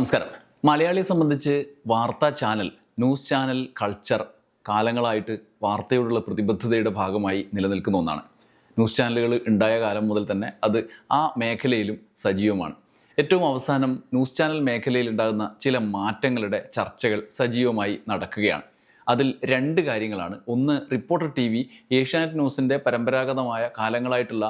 നമസ്കാരം. മലയാളിയെ സംബന്ധിച്ച് വാർത്താ ചാനൽ ന്യൂസ് ചാനൽ കൾച്ചർ കാലങ്ങളായിട്ട് വാർത്തയോടുള്ള പ്രതിബദ്ധതയുടെ ഭാഗമായി നിലനിൽക്കുന്ന ഒന്നാണ്. ന്യൂസ് ചാനലുകൾ ഉണ്ടായ കാലം മുതൽ തന്നെ അത് ആ മേഖലയിലും സജീവമാണ്. ഏറ്റവും അവസാനം ന്യൂസ് ചാനൽ മേഖലയിൽ ഉണ്ടാകുന്ന ചില മാറ്റങ്ങളുടെ ചർച്ചകൾ സജീവമായി നടക്കുകയാണ്. അതിൽ രണ്ട് കാര്യങ്ങളാണ്. ഒന്ന് റിപ്പോർട്ടർ ടി വി ഏഷ്യാനെറ്റ് ന്യൂസിന്റെ പരമ്പരാഗതമായ കാലങ്ങളായിട്ടുള്ള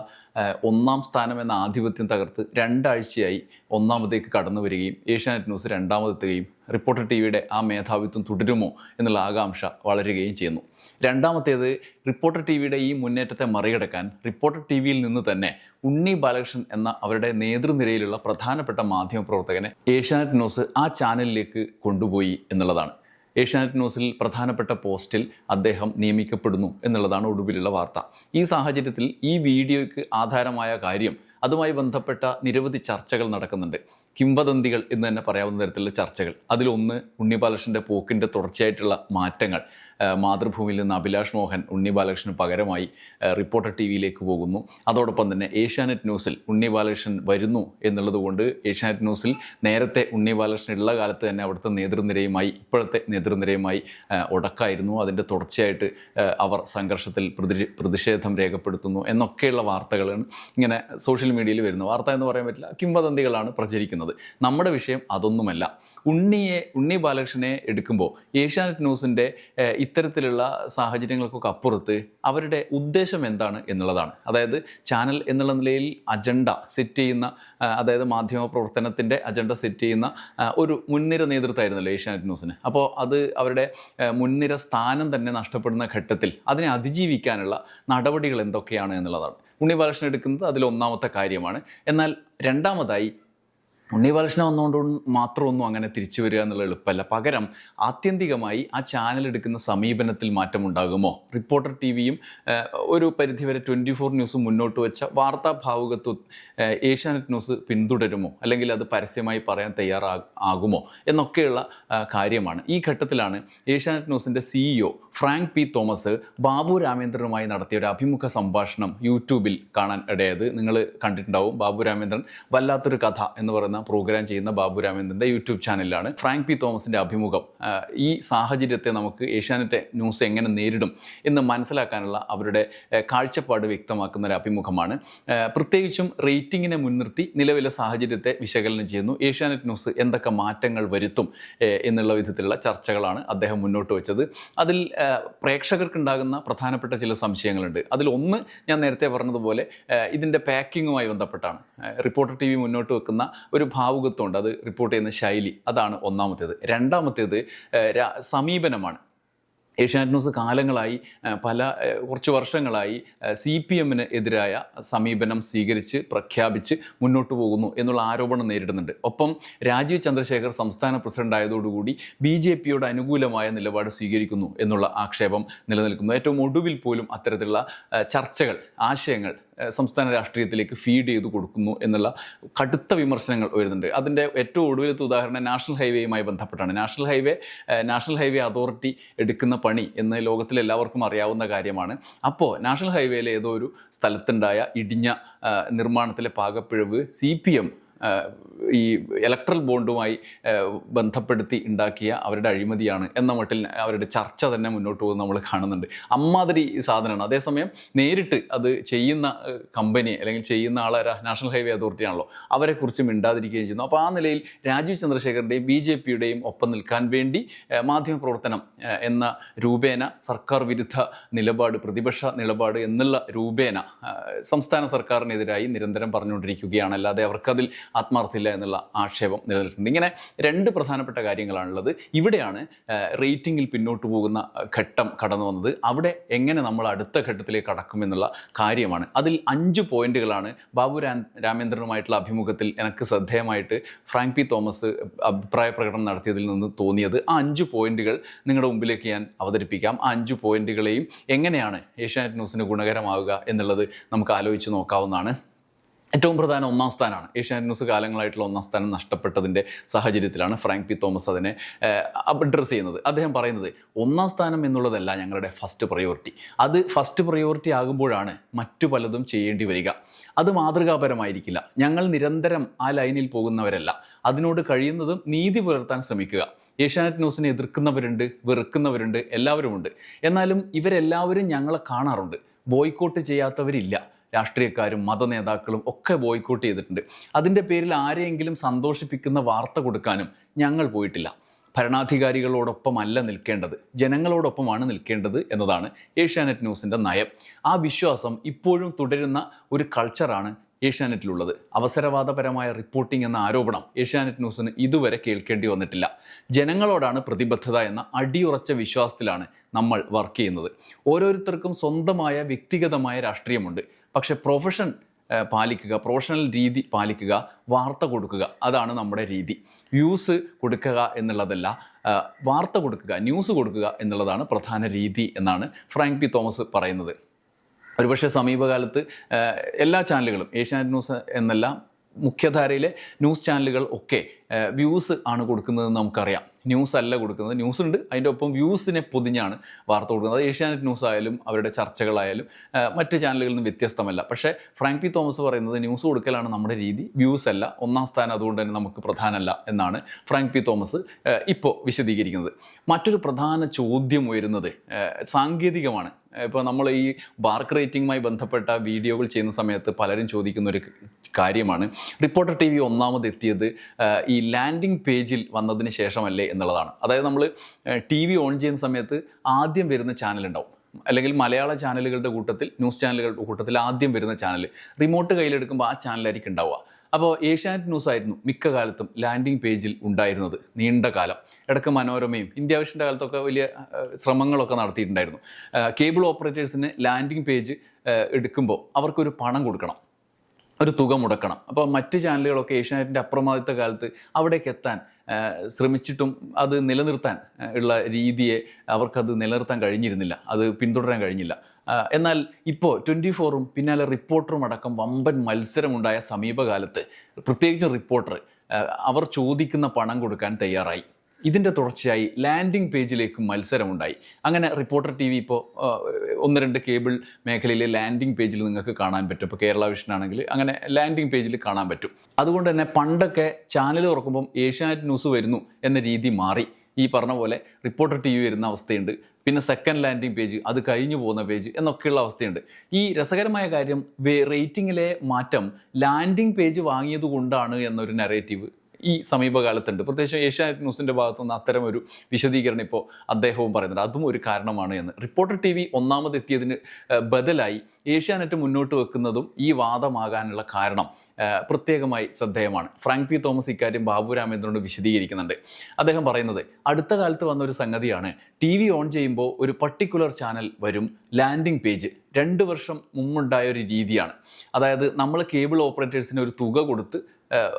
ഒന്നാം സ്ഥാനം എന്ന ആധിപത്യം തകർത്ത് രണ്ടാഴ്ചയായി ഒന്നാമതേക്ക് കടന്നു വരികയും ഏഷ്യാനെറ്റ് ന്യൂസ് രണ്ടാമതെത്തുകയും റിപ്പോർട്ടർ ടി വിയുടെ ആ മേധാവിത്വം തുടരുമോ എന്നുള്ള ആകാംക്ഷ വളരുകയും ചെയ്യുന്നു. രണ്ടാമത്തേത് റിപ്പോർട്ടർ ടി വിയുടെ ഈ മുന്നേറ്റത്തെ മറികടക്കാൻ റിപ്പോർട്ടർ ടി വിയിൽ നിന്ന് തന്നെ ഉണ്ണി ബാലകൃഷ്ണൻ എന്ന അവരുടെ നേതൃനിരയിലുള്ള പ്രധാനപ്പെട്ട മാധ്യമപ്രവർത്തകനെ ഏഷ്യാനെറ്റ് ന്യൂസ് ആ ചാനലിലേക്ക് കൊണ്ടുപോയി എന്നുള്ളതാണ്. ഏഷ്യാനെറ്റ് ന്യൂസിൽ പ്രധാനപ്പെട്ട പോസ്റ്റിൽ അദ്ദേഹം നിയമിക്കപ്പെടുന്നു എന്നുള്ളതാണ് ഒടുവിലുള്ള വാർത്ത. ഈ സാഹചര്യത്തിൽ ഈ വീഡിയോയ്ക്ക് ആധാരമായ കാര്യം അതുമായി ബന്ധപ്പെട്ട നിരവധി ചർച്ചകൾ നടക്കുന്നുണ്ട്. കിംവദന്തികൾ എന്ന് തന്നെ പറയാവുന്ന തരത്തിലുള്ള ചർച്ചകൾ. അതിലൊന്ന് ഉണ്ണി ബാലകൃഷ്ണന്റെ പോക്കിന്റെ തുടർച്ചയായിട്ടുള്ള മാറ്റങ്ങൾ. മാതൃഭൂമിയിൽ നിന്ന് അഭിലാഷ് മോഹൻ ഉണ്ണി ബാലകൃഷ്ണന് പകരമായി റിപ്പോർട്ടർ ടി വിയിലേക്ക് പോകുന്നു. അതോടൊപ്പം തന്നെ ഏഷ്യാനെറ്റ് ന്യൂസിൽ ഉണ്ണി ബാലകൃഷ്ണൻ വരുന്നു എന്നുള്ളതുകൊണ്ട് ഏഷ്യാനെറ്റ് ന്യൂസിൽ നേരത്തെ ഉണ്ണി ബാലകൃഷ്ണൻ ഉള്ള കാലത്ത് തന്നെ അവിടുത്തെ നേതൃനിരയുമായി ഇപ്പോഴത്തെ നേതൃനിരയുമായി ഉടക്കായിരുന്നു. അതിന്റെ തുടർച്ചയായിട്ട് അവർ സംഘർഷത്തിൽ പ്രതി പ്രതിഷേധം രേഖപ്പെടുത്തുന്നു എന്നൊക്കെയുള്ള വാർത്തകളാണ് ഇങ്ങനെ സോഷ്യൽ മീഡിയയിൽ വരുന്ന വാർത്ത എന്ന് പറയാൻ പറ്റില്ല കിംവദന്തികളാണ് പ്രചരിക്കുന്നത്. നമ്മുടെ വിഷയം അതൊന്നുമല്ല. ഉണ്ണിയെ ഉണ്ണി ബാലകൃഷ്ണനെ എടുക്കുമ്പോൾ ഏഷ്യാനെറ്റ് ന്യൂസിന്റെ ഇത്തരത്തിലുള്ള സാഹചര്യങ്ങൾക്കൊക്കെ അപ്പുറത്ത് അവരുടെ ഉദ്ദേശം എന്താണ് എന്നുള്ളതാണ്. അതായത് ചാനൽ എന്നുള്ള നിലയിൽ അജണ്ട സെറ്റ് ചെയ്യുന്ന അതായത് മാധ്യമ പ്രവർത്തനത്തിന്റെ അജണ്ട സെറ്റ് ചെയ്യുന്ന ഒരു മുൻനിര നേതൃത്വമായിരുന്നല്ലോ ഏഷ്യാനെറ്റ് ന്യൂസിന്. അപ്പോൾ അത് അവരുടെ മുൻനിര സ്ഥാനം തന്നെ നഷ്ടപ്പെടുന്ന ഘട്ടത്തിൽ അതിനെ അതിജീവിക്കാനുള്ള നടപടികൾ എന്തൊക്കെയാണ് എന്നുള്ളതാണ്. ഉണ്ണി ബാലകൃഷ്ണൻ എടുക്കുന്നത് അതിൽ ഒന്നാമത്തെ കാര്യമാണ്. എന്നാൽ രണ്ടാമതായി ഉണ്ണി ബാലകൃഷ്ണൻ വന്നുകൊണ്ട് മാത്രമൊന്നും അങ്ങനെ തിരിച്ചു വരിക എന്നുള്ള എളുപ്പമല്ല. പകരം ആത്യന്തികമായി ആ ചാനൽ എടുക്കുന്ന സമീപനത്തിൽ മാറ്റമുണ്ടാകുമോ റിപ്പോർട്ടർ ടി വിയും ഒരു പരിധിവരെ ട്വന്റി ഫോർ ന്യൂസ് മുന്നോട്ട് വെച്ച വാർത്താ ഭാവുകത്വം ഏഷ്യാനെറ്റ് ന്യൂസ് പിന്തുടരുമോ? അല്ലെങ്കിൽ അത് പരസ്യമായി പറയാൻ തയ്യാറാ ആകുമോ? എന്നൊക്കെയുള്ള കാര്യമാണ്. ഈ ഘട്ടത്തിലാണ് ഏഷ്യാനെറ്റ് ന്യൂസിന്റെ CEO Frank P Thomas Babu രാമേന്ദ്രനുമായി നടത്തിയ ഒരു അഭിമുഖ സംഭാഷണം യൂട്യൂബിൽ കാണാൻ ഇടയത് നിങ്ങൾ കണ്ടിട്ടുണ്ടാവും ബാബു രാമേന്ദ്രൻ വല്ലാത്തൊരു കഥ എന്ന് പറയുന്ന പ്രോഗ്രാം ചെയ്യുന്ന ബാബു രാമേന്ദ്രന്റെ യൂട്യൂബ് ചാനലിലാണ് ഫ്രാങ്ക് പി തോമസിന്റെ അഭിമുഖം. ഈ സാഹചര്യത്തെ നമുക്ക് ഏഷ്യാനെറ്റ് ന്യൂസ് എങ്ങനെ നേരിടും എന്ന് മനസ്സിലാക്കാനുള്ള അവരുടെ കാഴ്ചപ്പാട് വ്യക്തമാക്കുന്ന ഒരു അഭിമുഖമാണ്. പ്രത്യേകിച്ചും റേറ്റിങ്ങിനെ മുൻനിർത്തി നിലവിലെ സാഹചര്യത്തെ വിശകലനം ചെയ്യുന്നു. ഏഷ്യാനെറ്റ് ന്യൂസ് എന്തൊക്കെ മാറ്റങ്ങൾ വരുത്തും എന്നുള്ള വിധത്തിലുള്ള ചർച്ചകളാണ് അദ്ദേഹം മുന്നോട്ട് വെച്ചത്. അതിൽ പ്രേക്ഷകർക്കുണ്ടാകുന്ന പ്രധാനപ്പെട്ട ചില സംശയങ്ങളുണ്ട്. അതിൽ ഒന്ന് ഞാൻ നേരത്തെ പറഞ്ഞതുപോലെ ഇതിന്റെ പാക്കിങ്ങുമായി ബന്ധപ്പെട്ടാണ്. റിപ്പോർട്ടർ ടി വി മുന്നോട്ട് വെക്കുന്ന ഒരു ഭാവുകത്വമുണ്ട്. അത് റിപ്പോർട്ട് ചെയ്യുന്ന ശൈലി. അതാണ് ഒന്നാമത്തേത്. രണ്ടാമത്തേത് സമീപനമാണ്. ഏഷ്യാനെറ്റ് ന്യൂസ് കാലങ്ങളായി പല കുറച്ച് വർഷങ്ങളായി സി പി എമ്മിന് എതിരായ സമീപനം സ്വീകരിച്ച് പ്രഖ്യാപിച്ച് മുന്നോട്ട് പോകുന്നു എന്നുള്ള ആരോപണം നേരിടുന്നുണ്ട്. ഒപ്പം രാജീവ് ചന്ദ്രശേഖർ സംസ്ഥാന പ്രസിഡന്റ് ആയതോടുകൂടി ബി ജെ പിയോട് അനുകൂലമായ നിലപാട് സ്വീകരിക്കുന്നു എന്നുള്ള ആക്ഷേപം നിലനിൽക്കുന്നു. ഏറ്റവും ഒടുവിൽ പോലും അത്തരത്തിലുള്ള ചർച്ചകൾ ആശയങ്ങൾ സംസ്ഥാന രാഷ്ട്രീയത്തിലേക്ക് ഫീഡ് ചെയ്ത് കൊടുക്കുന്നു എന്നുള്ള കടുത്ത വിമർശനങ്ങൾ വരുന്നുണ്ട് അതിന്റെ ഏറ്റവും ഒടുവിലത്തെ ഉദാഹരണം നാഷണൽ ഹൈവേയുമായി ബന്ധപ്പെട്ടാണ്. National highway national highway authority എടുക്കുന്ന പണി എന്ന് ലോകത്തിൽ എല്ലാവർക്കും അറിയാവുന്ന കാര്യമാണ്. അപ്പോൾ നാഷണൽ ഹൈവേയിലെ ഏതോ ഒരു സ്ഥലത്തുണ്ടായ ഇടിഞ്ഞ നിർമ്മാണത്തിലെ പാകപ്പിഴവ് സി പി എം ഈ ഇലക്ട്രൽ ബോണ്ടുമായി ബന്ധപ്പെടുത്തി ഉണ്ടാക്കിയ അവരുടെ അഴിമതിയാണ് എന്ന മട്ടിൽ അവരുടെ ചർച്ച തന്നെ മുന്നോട്ട് പോകുന്നത് നമ്മൾ കാണുന്നുണ്ട്. അമ്മാതിരി സാധനമാണ്. അതേസമയം നേരിട്ട് അത് ചെയ്യുന്ന കമ്പനി അല്ലെങ്കിൽ ചെയ്യുന്ന ആളെ നാഷണൽ ഹൈവേ അതോറിറ്റി ആണല്ലോ. അവരെക്കുറിച്ച് മിണ്ടാതിരിക്കുകയും ചെയ്യുന്നു. അപ്പോൾ ആ നിലയിൽ രാജീവ് ചന്ദ്രശേഖരന്റെയും ബി ജെ പിയുടെയും ഒപ്പം നിൽക്കാൻ വേണ്ടി മാധ്യമപ്രവർത്തനം എന്ന രൂപേന സർക്കാർ വിരുദ്ധ നിലപാട് പ്രതിപക്ഷ നിലപാട് എന്നുള്ള രൂപേന സംസ്ഥാന സർക്കാരിനെതിരായി നിരന്തരം പറഞ്ഞുകൊണ്ടിരിക്കുകയാണ്. അല്ലാതെ അവർക്കതിൽ ആത്മാർത്ഥമില്ല എന്നുള്ള ആക്ഷേപം നിലനിൽക്കുന്നുണ്ട്. ഇങ്ങനെ രണ്ട് പ്രധാനപ്പെട്ട കാര്യങ്ങളാണുള്ളത്. ഇവിടെയാണ് റേറ്റിംഗിൽ പിന്നോട്ട് പോകുന്ന ഘട്ടം കടന്നു വന്നത്. അവിടെ എങ്ങനെ നമ്മൾ അടുത്ത ഘട്ടത്തിലേക്ക് കടക്കുമെന്നുള്ള കാര്യമാണ്. അതിൽ അഞ്ച് പോയിന്റുകളാണ് ബാബു രാമേന്ദ്രനുമായിട്ടുള്ള അഭിമുഖത്തിൽ എനിക്ക് ശ്രദ്ധേയമായിട്ട് ഫ്രാങ്ക് പി തോമസ് അഭിപ്രായ പ്രകടനം നടത്തിയതിൽ നിന്ന് തോന്നിയത്. ആ അഞ്ച് പോയിന്റുകൾ നിങ്ങളുടെ മുമ്പിലേക്ക് ഞാൻ അവതരിപ്പിക്കാം. ആ അഞ്ച് പോയിന്റുകളെയും എങ്ങനെയാണ് ഏഷ്യാനെറ്റ് ന്യൂസിന് ഗുണകരമാവുക എന്നുള്ളത് നമുക്ക് ആലോചിച്ച് നോക്കാവുന്നതാണ്. ഏറ്റവും പ്രധാന ഒന്നാം സ്ഥാനമാണ്. ഏഷ്യാനെറ്റ് ന്യൂസ് കാലങ്ങളായിട്ടുള്ള ഒന്നാം സ്ഥാനം നഷ്ടപ്പെട്ടതിന്റെ സാഹചര്യത്തിലാണ് ഫ്രാങ്ക് പി തോമസ് അതിനെ അഡ്രസ്സ് ചെയ്യുന്നത്. അദ്ദേഹം പറയുന്നത് ഒന്നാം സ്ഥാനം എന്നുള്ളതല്ല ഞങ്ങളുടെ ഫസ്റ്റ് പ്രയോറിറ്റി അത് ഫസ്റ്റ് പ്രയോറിറ്റി ആകുമ്പോഴാണ് മറ്റു പലതും ചെയ്യേണ്ടി വരിക. അത് മാതൃകാപരമായിരിക്കില്ല. ഞങ്ങൾ നിരന്തരം ആ ലൈനിൽ പോകുന്നവരല്ല. അതിനോട് കഴിയുന്നതും നീതി പുലർത്താൻ ശ്രമിക്കുക. ഏഷ്യാനെറ്റ് ന്യൂസിനെ എതിർക്കുന്നവരുണ്ട് വെറുക്കുന്നവരുണ്ട് എല്ലാവരുമുണ്ട്. എന്നാലും ഇവരെല്ലാവരും ഞങ്ങളെ കാണാറുണ്ട്. ബോയ്ക്കോട്ട് ചെയ്യാത്തവരില്ല. രാഷ്ട്രീയക്കാരും മത നേതാക്കളും ഒക്കെ ബോയ്ക്കോട്ട് ചെയ്തിട്ടുണ്ട്. അതിന്റെ പേരിൽ ആരെയെങ്കിലും സന്തോഷിപ്പിക്കുന്ന വാർത്ത കൊടുക്കാനും ഞങ്ങൾ പോയിട്ടില്ല. ഭരണാധികാരികളോടൊപ്പമല്ല നിൽക്കേണ്ടത് ജനങ്ങളോടൊപ്പമാണ് നിൽക്കേണ്ടത് എന്നതാണ് ഏഷ്യാനെറ്റ് ന്യൂസിന്റെ നയം. ആ വിശ്വാസം ഇപ്പോഴും തുടരുന്ന ഒരു കൾച്ചറാണ് ഏഷ്യാനെറ്റിലുള്ളത്. അവസരവാദപരമായ റിപ്പോർട്ടിംഗ് എന്ന ആരോപണം ഏഷ്യാനെറ്റ് ന്യൂസിന് ഇതുവരെ കേൾക്കേണ്ടി വന്നിട്ടില്ല. ജനങ്ങളോടാണ് പ്രതിബദ്ധത എന്ന അടിയുറച്ച വിശ്വാസത്തിലാണ് നമ്മൾ വർക്ക് ചെയ്യുന്നത്. ഓരോരുത്തർക്കും സ്വന്തമായ വ്യക്തിഗതമായ രാഷ്ട്രീയമുണ്ട്. പക്ഷെ പ്രൊഫഷൻ പാലിക്കുക പ്രൊഫഷണൽ രീതി പാലിക്കുക വാർത്ത കൊടുക്കുക അതാണ് നമ്മുടെ രീതി. വ്യൂസ് കൊടുക്കുക എന്നുള്ളതല്ല വാർത്ത കൊടുക്കുക ന്യൂസ് കൊടുക്കുക എന്നുള്ളതാണ് പ്രധാന രീതി എന്നാണ് ഫ്രാങ്ക് പി തോമസ് പറയുന്നത്. ഒരുപക്ഷെ സമീപകാലത്ത് എല്ലാ ചാനലുകളും ഏഷ്യാനെറ്റ് ന്യൂസ് എന്നല്ല മുഖ്യധാരയിലെ ന്യൂസ് ചാനലുകൾ ഒക്കെ വ്യൂസ് ആണ് കൊടുക്കുന്നതെന്ന് നമുക്കറിയാം. ന്യൂസ് അല്ല കൊടുക്കുന്നത്. ന്യൂസ് ഉണ്ട്. അതിന്റെ ഒപ്പം വ്യൂസിനെ പൊതിഞ്ഞാണ് വാർത്ത കൊടുക്കുന്നത്. അത് ഏഷ്യാനെറ്റ് ന്യൂസ് ആയാലും അവരുടെ ചർച്ചകളായാലും മറ്റ് ചാനലുകളിൽ നിന്ന് വ്യത്യസ്തമല്ല. പക്ഷേ ഫ്രാങ്ക് പി തോമസ് പറയുന്നത് ന്യൂസ് കൊടുക്കലാണ് നമ്മുടെ രീതി വ്യൂസ് അല്ല ഒന്നാം സ്ഥാനം അതുകൊണ്ട് തന്നെ നമുക്ക് പ്രധാനമല്ല എന്നാണ് ഫ്രാങ്ക് പി തോമസ് ഇപ്പോൾ വിശദീകരിക്കുന്നത്. മറ്റൊരു പ്രധാന ചോദ്യം ഉയരുന്നത് സാങ്കേതികമാണ്. ഇപ്പോൾ നമ്മൾ ഈ ബാർക്ക് റേറ്റിംഗുമായി ബന്ധപ്പെട്ട വീഡിയോകൾ ചെയ്യുന്ന സമയത്ത് പലരും ചോദിക്കുന്ന ഒരു കാര്യമാണ്. റിപ്പോർട്ടർ ടി വി ഒന്നാമത് എത്തിയത് ഈ ലാൻഡിംഗ് പേജിൽ വന്നതിന് ശേഷമല്ലേ എന്നുള്ളതാണ്. അതായത് നമ്മൾ ടി വി ഓൺ ചെയ്യുന്ന സമയത്ത് ആദ്യം വരുന്ന ചാനൽ ഉണ്ടാവും അല്ലെങ്കിൽ മലയാള ചാനലുകളുടെ കൂട്ടത്തിൽ ന്യൂസ് ചാനലുകളുടെ കൂട്ടത്തിൽ ആദ്യം വരുന്ന ചാനൽ റിമോട്ട് കയ്യിലെടുക്കുമ്പോൾ ആ ചാനലായിരിക്കും ഉണ്ടാവുക. അപ്പോൾ ഏഷ്യാനെറ്റ് ന്യൂസ് ആയിരുന്നു മിക്ക കാലത്തും ലാൻഡിംഗ് പേജിൽ ഉണ്ടായിരുന്നത് നീണ്ട കാലം. ഇടയ്ക്ക് മനോരമയും ഇന്ത്യ വിഷന്റെ കാലത്തൊക്കെ വലിയ ശ്രമങ്ങളൊക്കെ നടത്തിയിട്ടുണ്ടായിരുന്നു. കേബിൾ ഓപ്പറേറ്റേഴ്സിന് ലാൻഡിംഗ് പേജ് എടുക്കുമ്പോൾ അവർക്കൊരു പണം കൊടുക്കണം ഒരു തുക മുടക്കണം. അപ്പോൾ മറ്റ് ചാനലുകളൊക്കെ ഏഷ്യാനെറ്റിന്റെ അപ്രമാദിത്ത കാലത്ത് അവിടേക്ക് എത്താൻ ശ്രമിച്ചിട്ടും അത് നിലനിർത്താൻ ഉള്ള രീതിയെ അവർക്കത് നിലനിർത്താൻ കഴിഞ്ഞിരുന്നില്ല. അത് പിന്തുടരാൻ കഴിഞ്ഞില്ല. എന്നാൽ ഇപ്പോൾ ട്വന്റി ഫോറും പിന്നാലെ റിപ്പോർട്ടറും അടക്കം വമ്പൻ മത്സരമുണ്ടായ സമീപകാലത്ത് പ്രത്യേകിച്ചും റിപ്പോർട്ടർ അവർ ചോദിക്കുന്ന പണം കൊടുക്കാൻ തയ്യാറായി. ഇതിന്റെ തുടർച്ചയായി ലാൻഡിംഗ് പേജിലേക്ക് മത്സരമുണ്ടായി. അങ്ങനെ റിപ്പോർട്ടർ ടി വി ഇപ്പോൾ ഒന്ന് രണ്ട് കേബിൾ മേഖലയിലെ ലാൻഡിംഗ് പേജിൽ നിങ്ങൾക്ക് കാണാൻ പറ്റും. ഇപ്പോൾ കേരള വിഷൻ ആണെങ്കിൽ അങ്ങനെ ലാൻഡിംഗ് പേജിൽ കാണാൻ പറ്റും. അതുകൊണ്ട് തന്നെ പണ്ടൊക്കെ ചാനൽ തുറക്കുമ്പം ഏഷ്യാനെറ്റ് ന്യൂസ് വരുന്നു എന്ന രീതി മാറി. ഈ പറഞ്ഞ പോലെ റിപ്പോർട്ടർ ടി വി വരുന്ന അവസ്ഥയുണ്ട്. പിന്നെ സെക്കൻഡ് ലാൻഡിംഗ് പേജ് അത് കഴിഞ്ഞു പോകുന്ന പേജ് എന്നൊക്കെയുള്ള അവസ്ഥയുണ്ട്. ഈ രസകരമായ കാര്യം റേറ്റിംഗിലെ മാറ്റം ലാൻഡിംഗ് പേജ് വാങ്ങിയത് കൊണ്ടാണ് എന്നൊരു നെറേറ്റീവ് ഈ സമീപകാലത്തുണ്ട്. പ്രത്യേകിച്ച് ഏഷ്യാനെറ്റ് ന്യൂസിന്റെ ഭാഗത്തുനിന്ന് അത്തരം ഒരു വിശദീകരണം ഇപ്പോൾ അദ്ദേഹവും പറയുന്നുണ്ട്. അതും ഒരു കാരണമാണ് എന്ന്. റിപ്പോർട്ടർ ടി വി ഒന്നാമതെത്തിയതിന് ബദലായി ഏഷ്യാനെറ്റ് മുന്നോട്ട് വെക്കുന്നതും ഈ വാദമാകാനുള്ള കാരണം പ്രത്യേകമായി ശ്രദ്ധേയമാണ്. ഫ്രാങ്ക് പി തോമസ് ഇക്കാര്യം ബാബു രാമേന്ദ്രനോട് വിശദീകരിക്കുന്നുണ്ട്. അദ്ദേഹം പറയുന്നത് അടുത്ത കാലത്ത് വന്ന ഒരു സംഗതിയാണ്. ടി വി ഓൺ ചെയ്യുമ്പോൾ ഒരു പർട്ടിക്കുലർ ചാനൽ വരും ലാൻഡിംഗ് പേജ്. രണ്ട് വർഷം മുമ്പുണ്ടായ ഒരു രീതിയാണ്. അതായത് നമ്മൾ കേബിൾ ഓപ്പറേറ്റേഴ്സിന് ഒരു തുക കൊടുത്ത്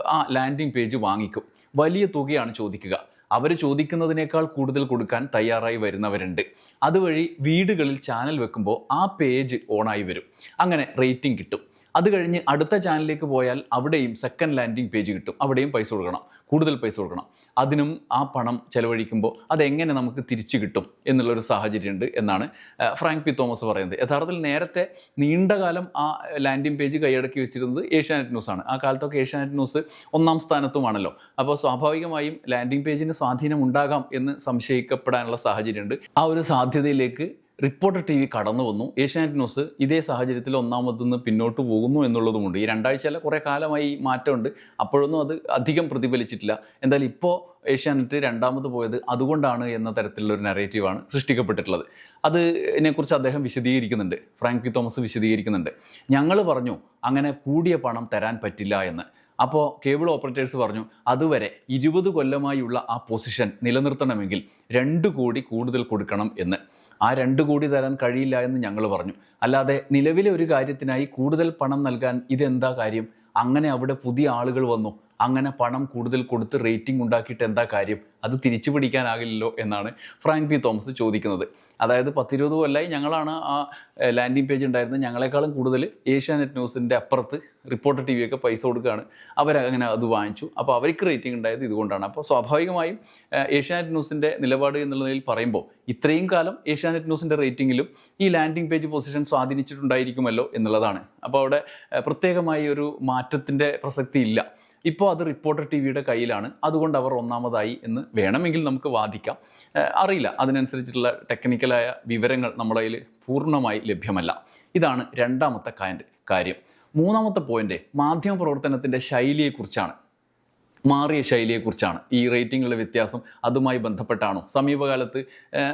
ആ ലാൻഡിംഗ് പേജ് വാങ്ങിക്കും. വലിയ തുകയാണ് ചോദിക്കുക. അവർ ചോദിക്കുന്നതിനേക്കാൾ കൂടുതൽ കൊടുക്കാൻ തയ്യാറായി വരുന്നവരുണ്ട്. അതുവഴി വീടുകളിൽ ചാനൽ വെക്കുമ്പോൾ ആ പേജ് ഓണായി വരും. അങ്ങനെ റേറ്റിംഗ് കിട്ടും. അത് കഴിഞ്ഞ് അടുത്ത ചാനലിലേക്ക് പോയാൽ അവിടെയും സെക്കൻഡ് ലാൻഡിംഗ് പേജ് കിട്ടും. അവിടെയും പൈസ കൊടുക്കണം. കൂടുതൽ പൈസ കൊടുക്കണം. അതിനും ആ പണം ചെലവഴിക്കുമ്പോൾ അതെങ്ങനെ നമുക്ക് തിരിച്ചു കിട്ടും എന്നുള്ളൊരു സാഹചര്യമുണ്ട് എന്നാണ് ഫ്രാങ്ക് പി തോമസ് പറയുന്നത്. യഥാർത്ഥത്തിൽ നേരത്തെ നീണ്ടകാലം ആ ലാൻഡിംഗ് പേജ് കൈയടക്കി വെച്ചിരുന്നത് ഏഷ്യാനെറ്റ് ആണ്. ആ കാലത്തൊക്കെ ഏഷ്യാനെറ്റ് ന്യൂസ് ഒന്നാം സ്ഥാനത്തുമാണല്ലോ. അപ്പോൾ സ്വാഭാവികമായും ലാൻഡിംഗ് പേജിന് സ്വാധീനം ഉണ്ടാകാം എന്ന് സംശയിക്കപ്പെടാനുള്ള സാഹചര്യമുണ്ട്. ആ ഒരു സാധ്യതയിലേക്ക് റിപ്പോർട്ടർ ടി വി കടന്നു വന്നു. ഏഷ്യാനെറ്റ് ന്യൂസ് ഇതേ സാഹചര്യത്തിൽ ഒന്നാമത് നിന്ന് പിന്നോട്ട് പോകുന്നു എന്നുള്ളതുമുണ്ട്. ഈ രണ്ടാഴ്ചയല്ല കുറേ കാലമായി മാറ്റമുണ്ട്. അപ്പോഴൊന്നും അത് അധികം പ്രതിഫലിച്ചിട്ടില്ല. എന്തായാലും ഇപ്പോൾ ഏഷ്യാനെറ്റ് രണ്ടാമത് പോയത് അതുകൊണ്ടാണ് എന്ന തരത്തിലുള്ള ഒരു നറേറ്റീവാണ് സൃഷ്ടിക്കപ്പെട്ടിട്ടുള്ളത്. അത് ഇതിനെക്കുറിച്ച് അദ്ദേഹം വിശദീകരിക്കുന്നുണ്ട്. ഫ്രാങ്ക് പി തോമസ് വിശദീകരിക്കുന്നുണ്ട്. ഞങ്ങൾ പറഞ്ഞു അങ്ങനെ കൂടിയ പണം തരാൻ പറ്റില്ല എന്ന്. അപ്പോൾ കേബിൾ ഓപ്പറേറ്റേഴ്സ് പറഞ്ഞു അതുവരെ ഇരുപത് കൊല്ലമായുള്ള ആ പൊസിഷൻ നിലനിർത്തണമെങ്കിൽ രണ്ട് കോടി കൂടുതൽ കൊടുക്കണം എന്ന്. ആ രണ്ട് കോടി തരാൻ കഴിയില്ല എന്ന് ഞങ്ങൾ പറഞ്ഞു. അല്ലാതെ നിലവിലെ ഒരു കാര്യത്തിനായി കൂടുതൽ പണം നൽകാൻ ഇതെന്താ കാര്യം? അങ്ങനെ അവിടെ പുതിയ ആളുകൾ വന്നു. അങ്ങനെ പണം കൂടുതൽ കൊടുത്ത് റേറ്റിംഗ് ഉണ്ടാക്കിയിട്ട് എന്താ കാര്യം? അത് തിരിച്ചു പിടിക്കാനാകില്ലല്ലോ എന്നാണ് ഫ്രാങ്ക് പി തോമസ് ചോദിക്കുന്നത്. അതായത് പത്തിരുപത് കൊല്ലമായി ഞങ്ങളാണ് ആ ലാൻഡിംഗ് പേജ് ഉണ്ടായിരുന്നത്. ഞങ്ങളെക്കാളും കൂടുതൽ ഏഷ്യാനെറ്റ് ന്യൂസിന്റെ അപ്പുറത്ത് റിപ്പോർട്ടർ ടി വിയൊക്കെ പൈസ കൊടുക്കുകയാണ്. അവരങ്ങനെ അത് വാങ്ങിച്ചു. അപ്പോൾ അവർക്ക് റേറ്റിംഗ് ഉണ്ടായത് ഇതുകൊണ്ടാണ്. അപ്പോൾ സ്വാഭാവികമായും ഏഷ്യാനെറ്റ് ന്യൂസിന്റെ നിലപാട് എന്നുള്ള നിലയിൽ പറയുമ്പോൾ ഇത്രയും കാലം ഏഷ്യാനെറ്റ് ന്യൂസിന്റെ റേറ്റിംഗിലും ഈ ലാൻഡിംഗ് പേജ് പൊസിഷൻ സ്വാധീനിച്ചിട്ടുണ്ടായിരിക്കുമല്ലോ എന്നുള്ളതാണ്. അപ്പോൾ അവിടെ പ്രത്യേകമായി ഒരു മാറ്റത്തിന്റെ പ്രസക്തി ഇല്ല ഇപ്പോൾ അത് റിപ്പോർട്ടർ ടി വിയുടെ കയ്യിലാണ്. അതുകൊണ്ട് അവർ ഒന്നാമതായി എന്ന് വേണമെങ്കിൽ നമുക്ക് വാദിക്കാം. അറിയില്ല. അതിനനുസരിച്ചിട്ടുള്ള ടെക്നിക്കലായ വിവരങ്ങൾ നമ്മുടെ കയ്യിൽ പൂർണമായി ലഭ്യമല്ല. ഇതാണ് രണ്ടാമത്തെ കാര്യം. മൂന്നാമത്തെ പോയിന്റ് മാധ്യമ പ്രവർത്തനത്തിന്റെ ശൈലിയെക്കുറിച്ചാണ്. മാറിയ ശൈലിയെക്കുറിച്ചാണ്. ഈ റേറ്റിംഗിലെ വ്യത്യാസം അതുമായി ബന്ധപ്പെട്ടാണോ? സമീപകാലത്ത്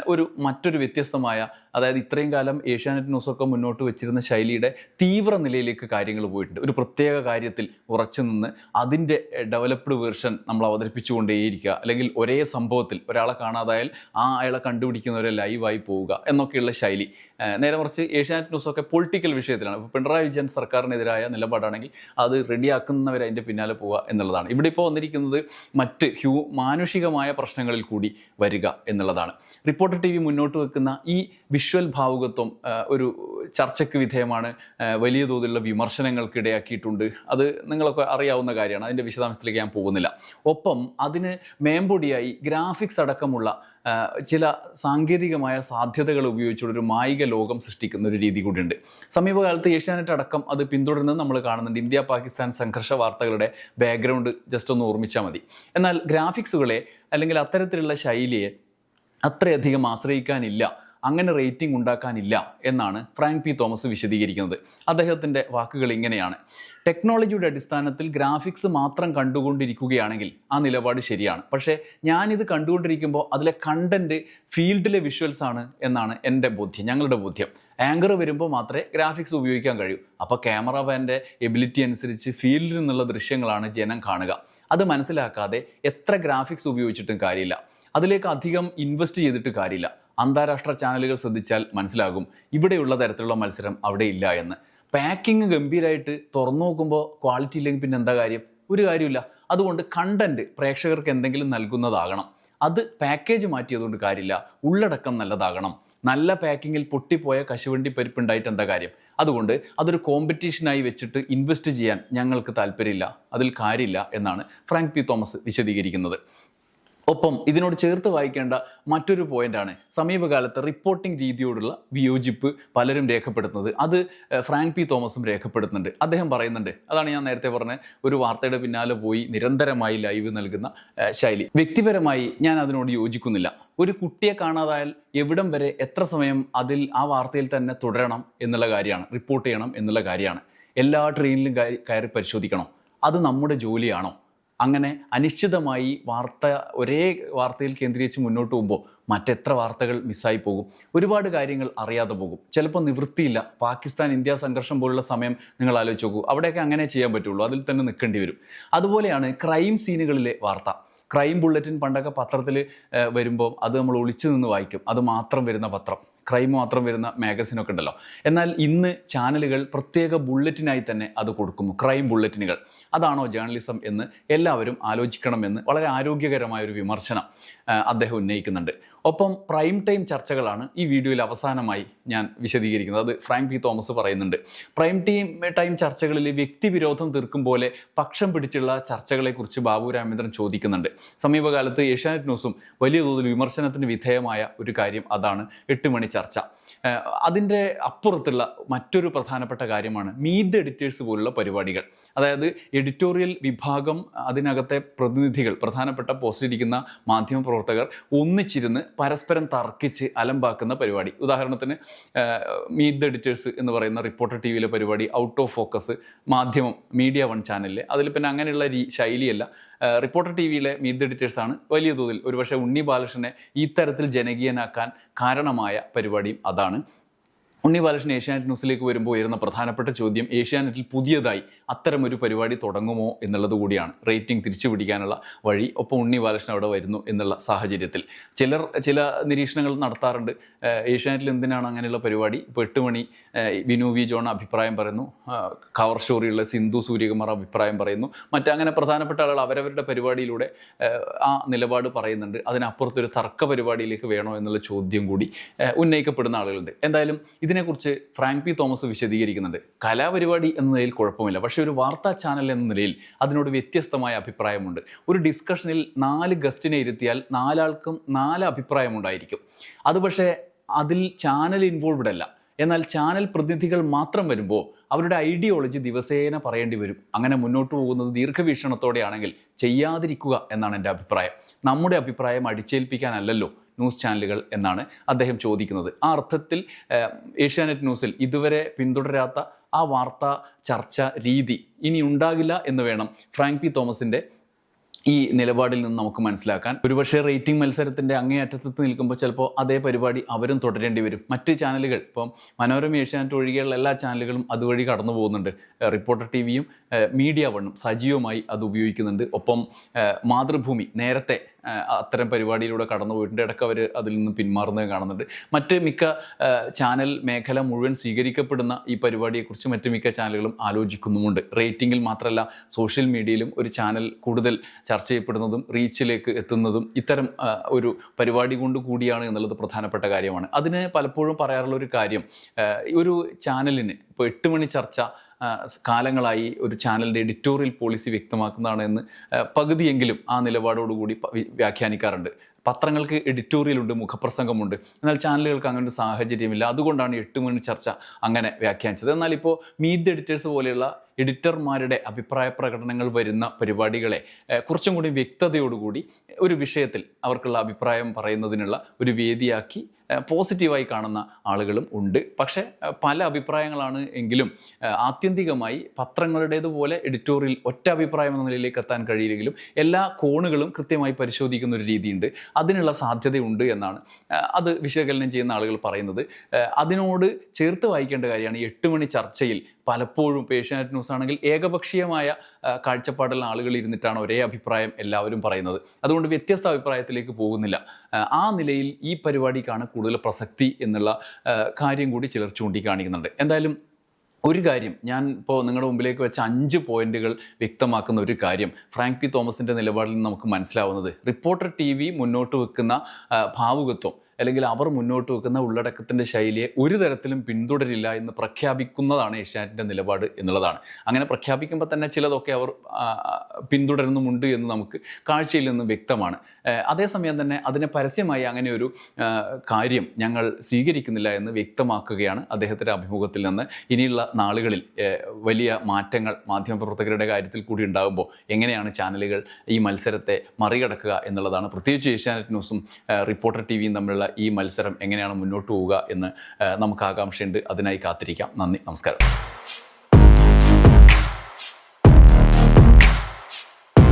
ഒരു മറ്റൊരു വ്യത്യസ്തമായ അതായത് ഇത്രയും കാലം ഏഷ്യാനെറ്റ് ന്യൂസൊക്കെ മുന്നോട്ട് വെച്ചിരുന്ന ശൈലിയുടെ തീവ്ര നിലയിലേക്ക് കാര്യങ്ങൾ പോയിട്ടുണ്ട്. ഒരു പ്രത്യേക കാര്യത്തിൽ ഉറച്ചു നിന്ന് അതിന്റെ ഡെവലപ്ഡ് വേർഷൻ നമ്മൾ അവതരിപ്പിച്ചുകൊണ്ടേയിരിക്കുക. അല്ലെങ്കിൽ ഒരേ സംഭവത്തിൽ ഒരാളെ കാണാതായാൽ ആ അയാളെ കണ്ടുപിടിക്കുന്നവരെ ലൈവായി പോവുക എന്നൊക്കെയുള്ള ശൈലി. നേരെ മറിച്ച് ഏഷ്യാനെറ്റ് ന്യൂസൊക്കെ പൊളിറ്റിക്കൽ വിഷയത്തിലാണ്. ഇപ്പോൾ പിണറായി വിജയൻ സർക്കാരിനെതിരായ നിലപാടാണെങ്കിൽ അത് റെഡിയാക്കുന്നവരെ അതിന്റെ പിന്നാലെ പോവുക എന്നുള്ളതാണ്. ഇവിടെ ഇപ്പോൾ വന്നിരിക്കുന്നത് മറ്റ് ഹ്യൂ മാനുഷികമായ പ്രശ്നങ്ങളിൽ കൂടി വരിക എന്നുള്ളതാണ്. റിപ്പോർട്ടർ ടി മുന്നോട്ട് വെക്കുന്ന ഈ വിഷ്വൽ ഭാവുകത്വം ഒരു ചർച്ചയ്ക്ക് വിധേയമാണ് വലിയ തോതിലുള്ള വിമർശനങ്ങൾക്ക് ഇടയാക്കിയിട്ടുണ്ട് അത് നിങ്ങളൊക്കെ അറിയാവുന്ന കാര്യമാണ്. അതിന്റെ വിശദാംശത്തിലേക്ക് ഞാൻ പോകുന്നില്ല. ഒപ്പം അതിന് മേമ്പൊടിയായി ഗ്രാഫിക്സ് അടക്കമുള്ള ചില സാങ്കേതികമായ സാധ്യതകൾ ഉപയോഗിച്ചുള്ള ഒരു മായിക ലോകം സൃഷ്ടിക്കുന്ന ഒരു രീതി കൂടിയുണ്ട്. സമീപകാലത്ത് ഏഷ്യാനെറ്റ് അടക്കം അത് പിന്തുടരുന്നത് നമ്മൾ കാണുന്നുണ്ട്. ഇന്ത്യ പാകിസ്ഥാൻ സംഘർഷ വാർത്തകളുടെ ബാക്ക്ഗ്രൗണ്ട് ജസ്റ്റ് ഒന്ന് ഓർമ്മിച്ചാൽ മതി. എന്നാൽ ഗ്രാഫിക്സുകളെ അല്ലെങ്കിൽ അത്തരത്തിലുള്ള ശൈലിയെ അത്രയധികം ആശ്രയിക്കാനില്ല. അങ്ങനെ റേറ്റിംഗ് ഉണ്ടാക്കാനില്ല എന്നാണ് ഫ്രാങ്ക് പി തോമസ് വിശദീകരിക്കുന്നത്. അദ്ദേഹത്തിന്റെ വാക്കുകൾ ഇങ്ങനെയാണ്. ടെക്നോളജിയുടെ അടിസ്ഥാനത്തിൽ ഗ്രാഫിക്സ് മാത്രം കണ്ടുകൊണ്ടിരിക്കുകയാണെങ്കിൽ ആ നിലപാട് ശരിയാണ്. പക്ഷേ ഞാനിത് കണ്ടുകൊണ്ടിരിക്കുമ്പോൾ അതിലെ കണ്ടന്റ് ഫീൽഡിലെ വിഷ്വൽസ് ആണ് എന്നാണ് എന്റെ ബോധ്യം ഞങ്ങളുടെ ബോധ്യം. ആങ്കർ വരുമ്പോൾ മാത്രമേ ഗ്രാഫിക്സ് ഉപയോഗിക്കാൻ കഴിയൂ. അപ്പോൾ ക്യാമറമാന്റെ എബിലിറ്റി അനുസരിച്ച് ഫീൽഡിൽ നിന്നുള്ള ദൃശ്യങ്ങളാണ് ജനം കാണുക. അത് മനസ്സിലാക്കാതെ എത്ര ഗ്രാഫിക്സ് ഉപയോഗിച്ചിട്ടും കാര്യമില്ല. അതിലേക്ക് അധികം ഇൻവെസ്റ്റ് ചെയ്തിട്ട് കാര്യമില്ല. അന്താരാഷ്ട്ര ചാനലുകൾ ശ്രദ്ധിച്ചാൽ മനസ്സിലാകും ഇവിടെയുള്ള തരത്തിലുള്ള മത്സരം അവിടെ ഇല്ല എന്ന്. പാക്കിംഗ് ഗംഭീരമായിട്ട് തുറന്നു നോക്കുമ്പോൾ ക്വാളിറ്റി ഇല്ലെങ്കിൽ പിന്നെ എന്താ കാര്യം? ഒരു കാര്യമില്ല അതുകൊണ്ട് കണ്ടന്റ് പ്രേക്ഷകർക്ക് എന്തെങ്കിലും നൽകുന്നതാകണം. അത് പാക്കേജ് മാറ്റിയതുകൊണ്ട് കാര്യമില്ല. ഉള്ളടക്കം നല്ലതാകണം. നല്ല പാക്കിങ്ങിൽ പൊട്ടിപ്പോയ കശുവണ്ടി പരിപ്പ് ഉണ്ടായിട്ട് എന്താ കാര്യം? അതുകൊണ്ട് അതൊരു കോമ്പറ്റീഷനായി വെച്ചിട്ട് ഇൻവെസ്റ്റ് ചെയ്യാൻ ഞങ്ങൾക്ക് താല്പര്യമില്ല. അതിൽ കാര്യമില്ല എന്നാണ് ഫ്രാങ്ക് പി തോമസ് വിശദീകരിക്കുന്നത്. ഒപ്പം ഇതിനോട് ചേർത്ത് വായിക്കേണ്ട മറ്റൊരു പോയിന്റാണ് സമീപകാലത്ത് റിപ്പോർട്ടിംഗ് രീതിയോടുള്ള വിയോജിപ്പ് പലരും രേഖപ്പെടുത്തുന്നത്. അത് ഫ്രാങ്ക് പി തോമസും രേഖപ്പെടുത്തുന്നുണ്ട്. അദ്ദേഹം പറയുന്നുണ്ട് അതാണ് ഞാൻ നേരത്തെ പറഞ്ഞ ഒരു വാർത്തയുടെ പിന്നാലെ പോയി നിരന്തരമായി ലൈവ് നൽകുന്ന ശൈലി. വ്യക്തിപരമായി ഞാൻ അതിനോട് യോജിക്കുന്നില്ല. ഒരു കുട്ടിയെ കാണാതായാൽ എവിടം വരെ എത്ര സമയം അതിൽ ആ വാർത്തയിൽ തന്നെ തുടരണം എന്നുള്ള കാര്യമാണ് റിപ്പോർട്ട് ചെയ്യണം എന്നുള്ള കാര്യമാണ്. എല്ലാ ട്രെയിനിലും കയറി പരിശോധിക്കണം. അത് നമ്മുടെ ജോലിയാണോ? അങ്ങനെ അനിശ്ചിതമായി വാർത്ത ഒരേ വാർത്തയിൽ കേന്ദ്രീകരിച്ച് മുന്നോട്ട് പോകുമ്പോൾ മറ്റെത്ര വാർത്തകൾ മിസ്സായി പോകും? ഒരുപാട് കാര്യങ്ങൾ അറിയാതെ പോകും. ചിലപ്പോൾ നിവൃത്തിയില്ല. പാകിസ്ഥാൻ ഇന്ത്യ സംഘർഷം പോലുള്ള സമയം നിങ്ങൾ ആലോചിച്ച് നോക്കൂ. അവിടെയൊക്കെ അങ്ങനെ ചെയ്യാൻ പറ്റുള്ളൂ. അതിൽ തന്നെ നിൽക്കേണ്ടി വരും. അതുപോലെയാണ് ക്രൈം സീനുകളിലെ വാർത്ത. ക്രൈം ബുള്ളറ്റിൻ പണ്ടൊക്കെ പത്രത്തിൽ വരുമ്പോൾ അത് നമ്മൾ ഒളിച്ചു നിന്ന് വായിക്കും. അത് മാത്രം വരുന്ന പത്രം. ക്രൈം മാത്രം വരുന്ന മാഗസിനൊക്കെ ഉണ്ടല്ലോ. എന്നാൽ ഇന്ന് ചാനലുകൾ പ്രത്യേക ബുള്ളറ്റിനായി തന്നെ അത് കൊടുക്കുന്നു. ക്രൈം ബുള്ളറ്റിനുകൾ അതാണോ ജേർണലിസം എന്ന് എല്ലാവരും ആലോചിക്കണമെന്ന് വളരെ ആരോഗ്യകരമായ ഒരു വിമർശനം അദ്ദേഹം ഉന്നയിക്കുന്നുണ്ട്. ഒപ്പം പ്രൈം ടൈം ചർച്ചകളാണ് ഈ വീഡിയോയിൽ അവസാനമായി ഞാൻ വിശദീകരിക്കുന്നത്. അത് ഫ്രാങ്ക് പി തോമസ് പറയുന്നുണ്ട്. പ്രൈം ടൈം ടൈം ചർച്ചകളിൽ വ്യക്തിവിരോധം തീർക്കും പോലെ പക്ഷം പിടിച്ചുള്ള ചർച്ചകളെക്കുറിച്ച് ബാബു രാമേന്ദ്രൻ ചോദിക്കുന്നുണ്ട്. സമീപകാലത്ത് ഏഷ്യാനെറ്റ് ന്യൂസും വലിയ തോതിൽ വിമർശനത്തിന് വിധേയമായ ഒരു കാര്യം അതാണ്. എട്ട് മണി ചർച്ച. അതിന്റെ അപ്പുറത്തുള്ള മറ്റൊരു പ്രധാനപ്പെട്ട കാര്യമാണ് മീറ്റ് ദ എഡിറ്റേഴ്സ് പോലുള്ള പരിപാടികൾ. അതായത് എഡിറ്റോറിയൽ വിഭാഗം അതിനകത്തെ പ്രതിനിധികൾ പ്രധാനപ്പെട്ട പോസ്റ്റിലിരിക്കുന്ന മാധ്യമ പ്രവർത്തകർ ഒന്നിച്ചിരുന്ന് പരസ്പരം തർക്കിച്ച് അലമ്പാക്കുന്ന പരിപാടി. ഉദാഹരണത്തിന് മീറ്റ് ദ എഡിറ്റേഴ്സ് എന്ന് പറയുന്ന റിപ്പോർട്ടർ ടി വിയിലെ പരിപാടി ഔട്ട് ഓഫ് ഫോക്കസ് മാധ്യമം മീഡിയ വൺ ചാനലിലെ. അതിൽ പിന്നെ അങ്ങനെയുള്ള രീ ശൈലിയല്ല. റിപ്പോർട്ടർ ടി വിയിലെ മീറ്റ് ദ എഡിറ്റേഴ്സ് ആണ് വലിയ തോതിൽ. ഒരുപക്ഷെ ഉണ്ണി ബാലകൃഷ്ണനെ ഈ തരത്തിൽ ജനകീയനാക്കാൻ കാരണമായ പരിപാടിയും അതാണ്. ഉണ്ണി ബാലകൃഷ്ണൻ ഏഷ്യാനെറ്റ് ന്യൂസിലേക്ക് വരുമ്പോൾ ഉയരുന്ന പ്രധാനപ്പെട്ട ചോദ്യം ഏഷ്യാനെറ്റിൽ പുതിയതായി അത്തരമൊരു പരിപാടി തുടങ്ങുമോ എന്നുള്ളത് കൂടിയാണ്. റേറ്റിംഗ് തിരിച്ചു പിടിക്കാനുള്ള വഴി ഒപ്പം ഉണ്ണി ബാലകൃഷ്ണൻ അവിടെ വരുന്നു എന്നുള്ള സാഹചര്യത്തിൽ. ചിലർ ചില നിരീക്ഷണങ്ങൾ നടത്താറുണ്ട്. ഏഷ്യാനെറ്റിൽ എന്തിനാണ് അങ്ങനെയുള്ള പരിപാടി? ഇപ്പോൾ എട്ട് മണി വിനു വി ജോൺ അഭിപ്രായം പറയുന്നു. കവർ സ്റ്റോറിയുള്ള സിന്ധു സൂര്യകുമാർ അഭിപ്രായം പറയുന്നു. മറ്റങ്ങനെ പ്രധാനപ്പെട്ട ആളുകൾ അവരവരുടെ പരിപാടിയിലൂടെ ആ നിലപാട് പറയുന്നുണ്ട്. അതിനപ്പുറത്തൊരു തർക്ക പരിപാടിയിലേക്ക് വേണോ എന്നുള്ള ചോദ്യം കൂടി ഉന്നയിക്കപ്പെടുന്ന ആളുകളുണ്ട്. എന്തായാലും ഇതിനെക്കുറിച്ച് ഫ്രാങ്ക് പി തോമസ് വിശദീകരിക്കുന്നുണ്ട്. കലാപരിപാടി എന്ന നിലയിൽ കുഴപ്പമില്ല. പക്ഷേ ഒരു വാർത്താ ചാനൽ എന്ന നിലയിൽ അതിനോട് വ്യത്യസ്തമായ അഭിപ്രായമുണ്ട്. ഒരു ഡിസ്കഷനിൽ നാല് ഗസ്റ്റിനെ ഇരുത്തിയാൽ നാലാൾക്കും നാല് അഭിപ്രായമുണ്ടായിരിക്കും. അത് പക്ഷേ അതിൽ ചാനൽ ഇൻവോൾവ്ഡ് അല്ല. എന്നാൽ ചാനൽ പ്രതിനിധികൾ മാത്രം വരുമ്പോൾ അവരുടെ ഐഡിയോളജി ദിവസേന പറയേണ്ടി വരും. അങ്ങനെ മുന്നോട്ട് പോകുന്നത് ദീർഘവീക്ഷണത്തോടെയാണെങ്കിൽ ചെയ്യാതിരിക്കുക എന്നാണ് എന്റെ അഭിപ്രായം. നമ്മുടെ അഭിപ്രായം അടിച്ചേൽപ്പിക്കാനല്ലല്ലോ. ന്യൂസ് ചാനലുകൾ എന്നാണ് അദ്ദേഹം ചോദിക്കുന്നത്. ആ അർത്ഥത്തിൽ ഏഷ്യാനെറ്റ് ന്യൂസിൽ ഇതുവരെ പിന്തുടരാത്ത ആ വാർത്താ ചർച്ച രീതി ഇനി ഉണ്ടാകില്ല എന്ന് വേണം ഫ്രാങ്ക് പി തോമസിന്റെ ഈ നിലപാടിൽ നിന്ന് നമുക്ക് മനസ്സിലാക്കാൻ. ഒരുപക്ഷെ റേറ്റിംഗ് മത്സരത്തിന്റെ അങ്ങേയറ്റത്ത് നിൽക്കുമ്പോൾ ചിലപ്പോൾ അതേ പരിപാടി അവരും തുടരേണ്ടി വരും. മറ്റ് ചാനലുകൾ ഇപ്പം മനോരമ ഏഷ്യാനെറ്റ് ഒഴികെയുള്ള എല്ലാ ചാനലുകളും അതുവഴി കടന്നു പോകുന്നുണ്ട്. റിപ്പോർട്ടർ ടി വിയും മീഡിയ വണ്ണും സജീവമായി അത് ഉപയോഗിക്കുന്നുണ്ട്. ഒപ്പം മാതൃഭൂമി നേരത്തെ അത്തരം പരിപാടിയിലൂടെ കടന്നു പോയിട്ടുണ്ട്. ഇടയ്ക്ക് അവർ അതിൽ നിന്ന് പിന്മാറുന്നത് കാണുന്നുണ്ട്. മറ്റ് മിക്ക ചാനൽ മേഖല മുഴുവൻ സ്വീകരിക്കപ്പെടുന്ന ഈ പരിപാടിയെക്കുറിച്ച് മറ്റ് മിക്ക ചാനലുകളും ആലോചിക്കുന്നുമുണ്ട്. റേറ്റിംഗിൽ മാത്രമല്ല സോഷ്യൽ മീഡിയയിലും ഒരു ചാനൽ കൂടുതൽ ചർച്ച ചെയ്യപ്പെടുന്നതും റീച്ചിലേക്ക് എത്തുന്നതും ഇത്തരം ഒരു പരിപാടി കൊണ്ട് കൂടിയാണ് എന്നുള്ളത് പ്രധാനപ്പെട്ട കാര്യമാണ്. അതിന് പലപ്പോഴും പറയാറുള്ള ഒരു കാര്യം ഒരു ചാനലിന് ഇപ്പോൾ എട്ട് മണി ചർച്ച കാലങ്ങളായി ഒരു ചാനലിന്റെ എഡിറ്റോറിയൽ പോളിസി വ്യക്തമാക്കുന്നതാണ് എന്ന് പകുതിയെങ്കിലും ആ നിലപാടോടുകൂടി വ്യാഖ്യാനിക്കാറുണ്ട്. പത്രങ്ങൾക്ക് എഡിറ്റോറിയൽ ഉണ്ട് മുഖപ്രസംഗമുണ്ട്. എന്നാൽ ചാനലുകൾക്ക് അങ്ങനെ ഒരു സാഹചര്യമില്ല. അതുകൊണ്ടാണ് എട്ട് മണി ചർച്ച അങ്ങനെ വ്യാഖ്യാനിച്ചത്. എന്നാൽ ഇപ്പോൾ മീറ്റ് എഡിറ്റേഴ്സ് പോലെയുള്ള എഡിറ്റർമാരുടെ അഭിപ്രായ പ്രകടനങ്ങൾ വരുന്ന പരിപാടികളെ കുറച്ചും കൂടി വ്യക്തതയോടുകൂടി ഒരു വിഷയത്തിൽ അവർക്കുള്ള അഭിപ്രായം പറയുന്നതിനുള്ള ഒരു വേദിയാക്കി പോസിറ്റീവായി കാണുന്ന ആളുകളും ഉണ്ട്. പക്ഷേ പല അഭിപ്രായങ്ങളാണ് എങ്കിലും ആത്യന്തികമായി പത്രങ്ങളുടേതുപോലെ എഡിറ്റോറിയൽ ഒറ്റ അഭിപ്രായം എന്ന നിലയിലേക്ക് എത്താൻ കഴിയില്ലെങ്കിലും എല്ലാ കോണുകളും കൃത്യമായി പരിശോധിക്കുന്ന ഒരു രീതിയുണ്ട്. അതിനുള്ള സാധ്യതയുണ്ട് എന്നാണ് അത് വിശകലനം ചെയ്യുന്ന ആളുകൾ പറയുന്നത്. അതിനോട് ചേർത്ത് വായിക്കേണ്ട കാര്യമാണ് എട്ട് മണി ചർച്ചയിൽ പലപ്പോഴും ഇപ്പോൾ ഏഷ്യാനെറ്റ് ന്യൂസ് ആണെങ്കിൽ ഏകപക്ഷീയമായ കാഴ്ചപ്പാടിൽ ആളുകൾ ഇരുന്നിട്ടാണ് ഒരേ അഭിപ്രായം എല്ലാവരും പറയുന്നത്. അതുകൊണ്ട് വ്യത്യസ്ത അഭിപ്രായത്തിലേക്ക് പോകുന്നില്ല. ആ, നിലയിൽ ഈ പരിപാടിക്കാണ് കൂടുതൽ പ്രസക്തി എന്നുള്ള കാര്യം കൂടി ചിലർ ചൂണ്ടിക്കാണിക്കുന്നുണ്ട്. എന്തായാലും ഒരു കാര്യം ഞാൻ ഇപ്പോൾ നിങ്ങളുടെ മുമ്പിലേക്ക് വെച്ച അഞ്ച് പോയിന്റുകൾ വ്യക്തമാക്കുന്ന ഒരു കാര്യം. ഫ്രാങ്ക് പി തോമസിന്റെ നിലപാടിൽ നമുക്ക് മനസ്സിലാവുന്നത് റിപ്പോർട്ടർ ടി മുന്നോട്ട് വെക്കുന്ന ഭാവുകത്വം. അല്ലെങ്കിൽ അവർ മുന്നോട്ട് വെക്കുന്ന ഉള്ളടക്കത്തിന്റെ ശൈലിയെ ഒരു തരത്തിലും പിന്തുടരില്ല എന്ന് പ്രഖ്യാപിക്കുന്നതാണ് ഏഷ്യാനെറ്റിന്റെ നിലപാട് എന്നുള്ളതാണ്. അങ്ങനെ പ്രഖ്യാപിക്കുമ്പോൾ തന്നെ ചിലതൊക്കെ അവർ പിന്തുടരുന്നുമുണ്ട് എന്ന് നമുക്ക് കാഴ്ചയിൽ നിന്ന് വ്യക്തമാണ്. അതേസമയം തന്നെ അതിനെ പരസ്യമായി അങ്ങനെ ഒരു കാര്യം ഞങ്ങൾ സ്വീകരിക്കുന്നില്ല എന്ന് വ്യക്തമാക്കുകയാണ് അദ്ദേഹത്തിന്റെ അഭിമുഖത്തിൽ നിന്ന്. ഇനിയുള്ള നാളുകളിൽ വലിയ മാറ്റങ്ങൾ മാധ്യമപ്രവർത്തകരുടെ കാര്യത്തിൽ കൂടി ഉണ്ടാകുമ്പോൾ എങ്ങനെയാണ് ചാനലുകൾ ഈ മത്സരത്തെ മറികടക്കുക എന്നുള്ളതാണ്. പ്രത്യേകിച്ച് ഏഷ്യാനെറ്റ് ന്യൂസും റിപ്പോർട്ടർ ടി വിയും തമ്മിലുള്ള ഈ മത്സരം എങ്ങനെയാണ് മുന്നോട്ട് പോവുക എന്ന് നമുക്ക് ആകാംക്ഷയുണ്ട്. അതിനായി കാത്തിരിക്കാം. നന്ദി. നമസ്കാരം.